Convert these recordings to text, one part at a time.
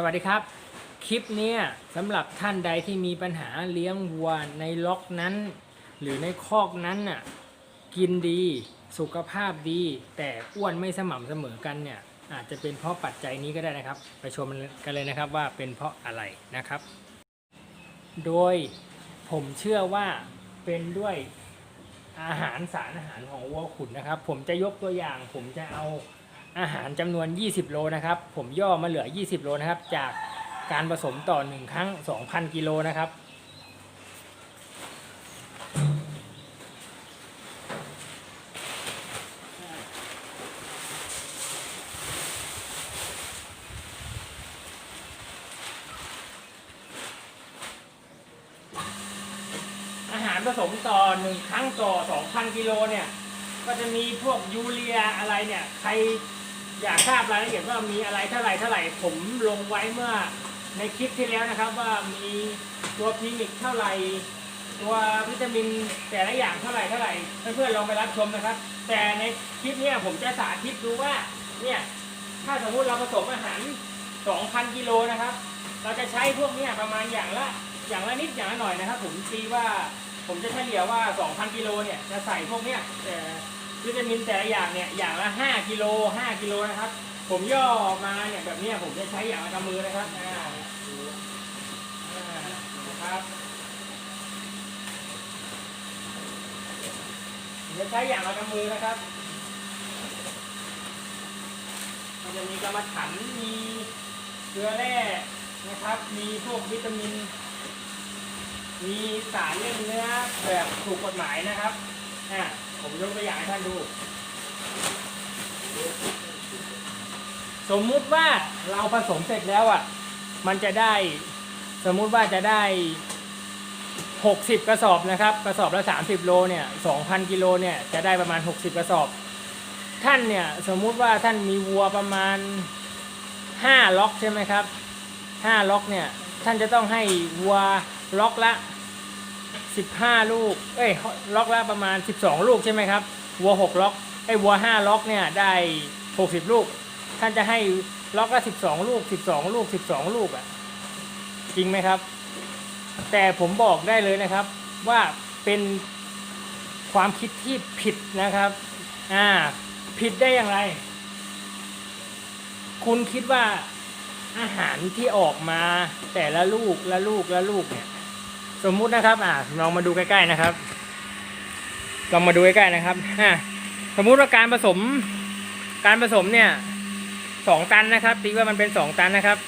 สวัสดีครับ คลิปนี้สำหรับท่านใดที่มีปัญหาเลี้ยงวัวในล็อกนั้น หรือในคอกนั้นน่ะกินดีสุขภาพดี แต่อ้วนไม่สม่ำเสมอกันเนี่ยอาจจะเป็นเพราะปัจจัยนี้ก็ได้นะครับ ไปชมกันเลยนะครับว่าเป็นเพราะอะไรนะครับ โดยผมเชื่อว่าเป็นด้วยอาหารสารอาหารของวัวขุนนะครับ ผมจะยกตัวอย่าง ผมจะเอา อาหารจำนวน 20 โลนะครับ ผมย่อมาเหลือ 20 โลนะครับ จากการผสมต่อ 1 ครั้ง 2,000 กิโลนะครับ อาหารผสมต่อหนึ่งครั้งต่อสองพันกิโลเนี่ย ก็จะมีพวกยูเรียอะไรเนี่ย ใคร อยากทราบรายละเอียดว่ามีอะไรเท่าไหร่เท่าไหร่ผมลงไว้เมื่อในคลิปที่แล้วนะครับว่ามีตัวพรีมิกเท่าไหร่ตัววิตามินแต่ละอย่างเท่าไหร่เท่าไหร่เพื่อนๆลองไปรับชมนะครับ แต่ในคลิปนี้ผมจะสาธิตดูว่าเนี่ยถ้าสมมุติเราผสมอาหาร 2,000 กิโลนะครับ เราจะใช้พวกนี้ประมาณอย่างละอย่างละนิดอย่างละหน่อยนะครับ ผมตีว่าผมจะเฉลี่ยว่า 2,000 กิโลเนี่ยจะใส่พวกเนี้ยแต่ วิตามินแต่ละอย่างเนี่ยอย่างละ5กิโล5กิโลนะครับ ผมย่อมาเนี่ยแบบเนี้ยผมจะใช้อย่างละกำมือนะครับอ่าอ่านะครับจะใช้อย่างละกำมือนะครับ มันจะมีกรรมฐานมีเกลือแร่นะครับ มีพวกวิตามิน มีสารเล่นเนื้อแบบถูกกฎหมายนะครับ อะ ผมยกตัวอย่างให้ท่านดู สมมุติว่าเราผสมเสร็จแล้วอะ มันจะได้สมมุติว่าจะได้ 60 กระสอบนะครับ กระสอบละ 30 โลเนี่ย 2,000 กิโลเนี่ย จะได้ประมาณ 60 กระสอบ ท่านเนี่ย สมมุติว่าท่านมีวัวประมาณ 5 ล็อกใช่ไหมครับ 5 ล็อกเนี่ย ท่านจะต้องให้วัวล็อกละ 15 ลูก เอ้ยล็อกละประมาณ 12 ลูกใช่ไหมครับ วัว 6 ล็อกไอ้วัว 5 ล็อกเนี่ยได้ 60 ลูก ท่านจะให้ล็อกละ 12 ลูก 12 ลูก 12 ลูกอะ่ะ จริงไหมครับ แต่ผมบอกได้เลยนะครับ ว่าเป็นความคิดที่ผิดนะครับ อ่า ผิดได้อย่างไร คุณคิดว่าอาหารที่ออกมาแต่ละลูกละลูกละลูกเนี่ย สมมุตินะครับ อ่าลองมาดูใกล้ๆนะครับ ลองมาดูใกล้ๆนะครับอ่าสมมุติว่าการผสม การผสมเนี่ยสองตันนะครับตีว่ามันเป็นสองตันนะครับ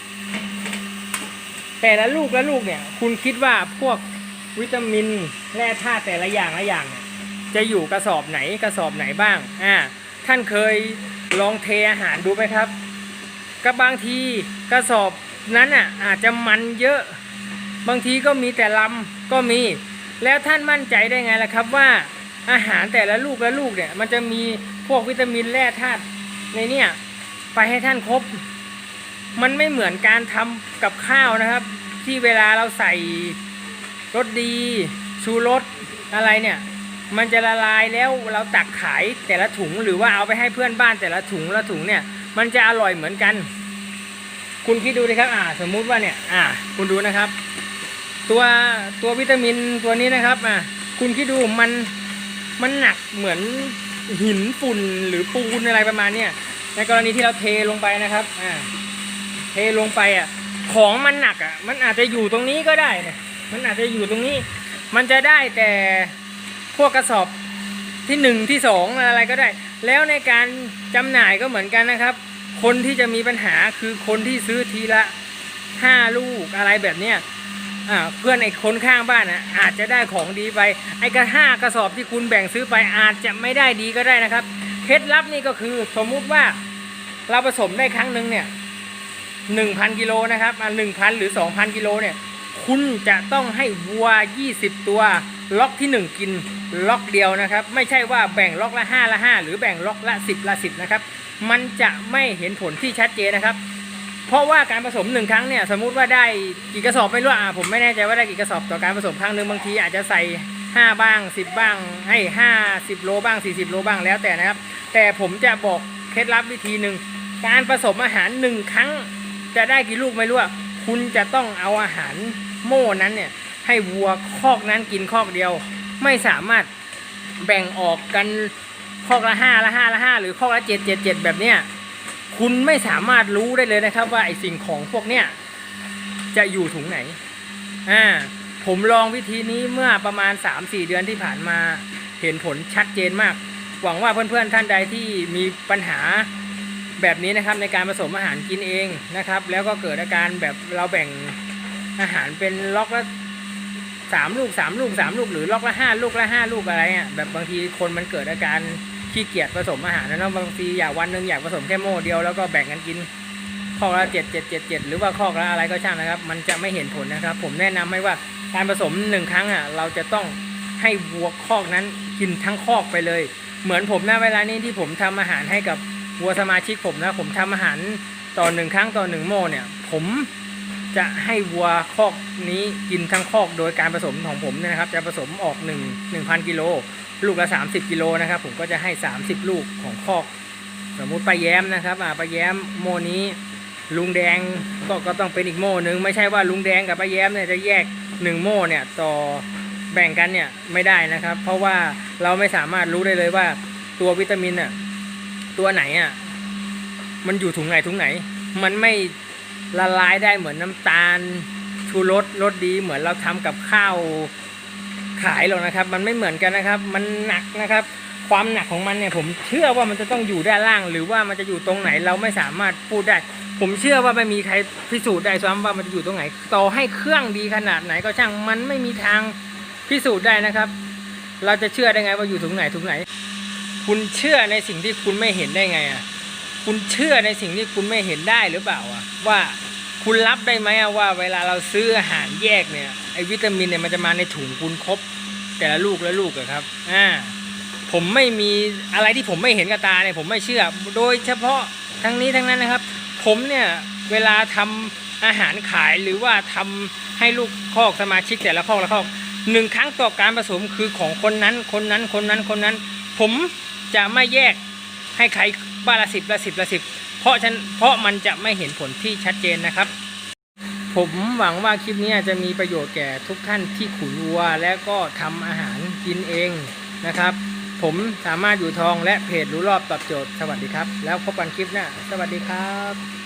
แต่ละลูกละลูกเนี่ย คุณคิดว่าพวกวิตามินแร่ธาตุแต่ละอย่างละอย่างเนี่ยจะอยู่กระสอบไหนกระสอบไหนบ้าง อ่า ท่านเคยลองเทอาหารดูไหมครับ ก็บางทีกระสอบนั้นอะอาจจะมันเยอะ บางทีก็มีแต่ลำก็มี แล้วท่านมั่นใจได้ไงล่ะครับว่าอาหารแต่ละลูกละลูกเนี่ย มันจะมีพวกวิตามินแร่ธาตุในเนี่ยไปให้ท่านครบ มันไม่เหมือนการทำกับข้าวนะครับ ที่เวลาเราใส่รสดี ชูรสอะไรเนี่ย มันจะละลายแล้วเราตักขายแต่ละถุง หรือว่าเอาไปให้เพื่อนบ้านแต่ละถุงละถุงเนี่ย มันจะอร่อยเหมือนกัน คุณคิดดูดิครับ อ่า สมมุติว่าเนี่ย อ่า คุณดูนะครับ ตัวตัววิตามินตัวนี้นะครับอ่าคุณคิดดูมันมันหนักเหมือนหินฝุ่นหรือปูนอะไรประมาณเนี้ยในกรณีที่เราเทลงไปนะครับอ่าเทลงไปอะของมันหนักอะมันอาจจะอยู่ตรงนี้ก็ได้นะมันอาจจะอยู่ตรงนี้ มันจะได้แต่พวกกระสอบที่หนึ่งที่สองอะไรก็ได้ แล้วในการจำหน่ายก็เหมือนกันนะครับ คนที่จะมีปัญหาคือคนที่ซื้อทีละห้าลูกอะไรแบบเนี้ย เพื่อนไอ้คนข้างบ้านอะอาจจะได้ของดีไป ไอ้กระห้ากระสอบที่คุณแบ่งซื้อไปอาจจะไม่ได้ดีก็ได้นะครับ เคล็ดลับนี่ก็คือสมมุติว่าเราผสมได้ครั้งหนึ่งเนี่ยหนึ่งพันกิโลนะครับอ่าหนึ่งพันหรือสองพันกิโลเนี่ย คุณจะต้องให้วัว20ตัวล็อกที่1กินล็อกเดียวนะครับ ไม่ใช่ว่าแบ่งล็อกละ5ละ5หรือแบ่งล็อกละ10ละ10นะครับ มันจะไม่เห็นผลที่ชัดเจนนะครับ เพราะว่าการผสมหนึ่งครั้งเนี่ยสมมุติว่าได้กี่กระสอบไม่รู้อะผมไม่แน่ใจว่าได้กี่กระสอบต่อการผสมครั้งหนึ่งบางทีอาจจะใส่ 5 บ้าง 10 บ้าง ให้ 50 โลบ้าง 40 โลบ้างแล้วแต่นะครับ แต่ผมจะบอกเคล็ดลับวิธีหนึ่งการผสมอาหารหนึ่งครั้ง จะได้กี่ลูกไม่รู้อะคุณจะต้องเอาอาหารโม่นั้นเนี่ยให้วัวคอกนั้นกินคอกเดียว ไม่สามารถแบ่งออกกันคอกละห้าละห้าละห้าหรือคอกละเจ็ดเจ็ดเจ็ดแบบเนี้ย คุณไม่สามารถรู้ได้เลยนะครับ ว่าไอสิ่งของพวกเนี้ยจะอยู่ถุงไหนอ่าผมลองวิธีนี้เมื่อประมาณ 3-4 เดือนที่ผ่านมาเห็นผลชัดเจนมาก หวังว่าเพื่อนๆท่านใดที่มีปัญหาแบบนี้นะครับในการผสมอาหารกินเองนะครับ แล้วก็เกิดอาการแบบเราแบ่งอาหารเป็นล็อกละสามลูกสามลูกสามลูกหรือล็อกละห้าลูกละห้าลูกอะไรอะแบบบางทีคนมันเกิดอาการ ขี้เกียจผสมอาหารนะเนาะบางทีอยากวันหนึ่งอยากผสมแค่โม่เดียวแล้วก็แบ่งกันกินข้อละเจ็ดเจ็ดเจ็ดเจ็ดหรือว่าข้อละอะไรก็ช่างนะครับ มันจะไม่เห็นผลนะครับ ผมแนะนำให้ว่าการผสมหนึ่งครั้งอะเราจะต้องให้วัวคอกนั้นกินทั้งคอกไปเลย เหมือนผมนะเวลานี้ที่ผมทำอาหารให้กับวัวสมาชิกผมนะผมทำอาหารต่อหนึ่งครั้งต่อหนึ่งโม่เนี่ย ผม จะให้วัวคอกนี้กินทั้งคอกโดยการผสมของผมเนี่ยนะครับ จะผสมออก1 1,000กิโลลูกละ 30กิโลนะครับ ผมก็จะให้ 30 ลูกของคอก สมมุติปลาแย้มนะครับอ่าปลาแย้มโมนี้ลุงแดงก็ก็ต้องเป็นอีกโม่หนึ่งไม่ใช่ว่าลุงแดงกับปลาแย้มเนี่ยจะแยกหนึ่งโม่เนี่ยต่อแบ่งกันเนี่ยไม่ได้นะครับ เพราะว่าเราไม่สามารถรู้ได้เลยว่าตัววิตามินอะตัวไหนอะมันอยู่ถุงไหนถุงไหน มันไม่ ละลายได้เหมือนน้ำตาลชูรสรสดีเหมือนเราทำกับข้าวขายหรอกนะครับ มันไม่เหมือนกันนะครับ มันหนักนะครับ ความหนักของมันเนี่ยผมเชื่อว่ามันจะต้องอยู่ด้านล่าง หรือว่ามันจะอยู่ตรงไหนเราไม่สามารถพูดได้ ผมเชื่อว่าไม่มีใครพิสูจน์ได้ซ้ำว่ามันจะอยู่ตรงไหน ต่อให้เครื่องดีขนาดไหนก็ช่างมันไม่มีทางพิสูจน์ได้นะครับ เราจะเชื่อได้ไงว่าอยู่ตรงไหนตรงไหน คุณเชื่อในสิ่งที่คุณไม่เห็นได้ไงอะ คุณเชื่อในสิ่งที่คุณไม่เห็นได้หรือเปล่าอะว่าคุณรับได้ไหมอะว่าเวลาเราซื้ออาหารแยกเนี่ยไอวิตามินเนี่ยมันจะมาในถุงคุณครบ แต่ละลูกละลูกอะครับอ่าผมไม่มีอะไรที่ผมไม่เห็นกับตาเนี่ยผมไม่เชื่อ โดยเฉพาะทั้งนี้ทั้งนั้นนะครับ ผมเนี่ยเวลาทำอาหารขายหรือว่าทำให้ลูกคอกสมาชิกแต่ละคอกละคอกหนึ่งครั้งต่อการผสมคือของคนนั้นคนนั้นคนนั้นคนนั้น ผมจะไม่แยกให้ใคร บ้านละสิบละสิบละสิบเพราะฉันเพราะมันจะไม่เห็นผลที่ชัดเจนนะครับ ผมหวังว่าคลิปนี้จะมีประโยชน์แก่ทุกท่านที่ขุนวัว และก็ทำอาหารกินเองนะครับ ผมสามารถอยู่ทองและเพจรู้รอบตอบโจทย์สวัสดีครับ แล้วพบกันคลิปหน้าสวัสดีครับ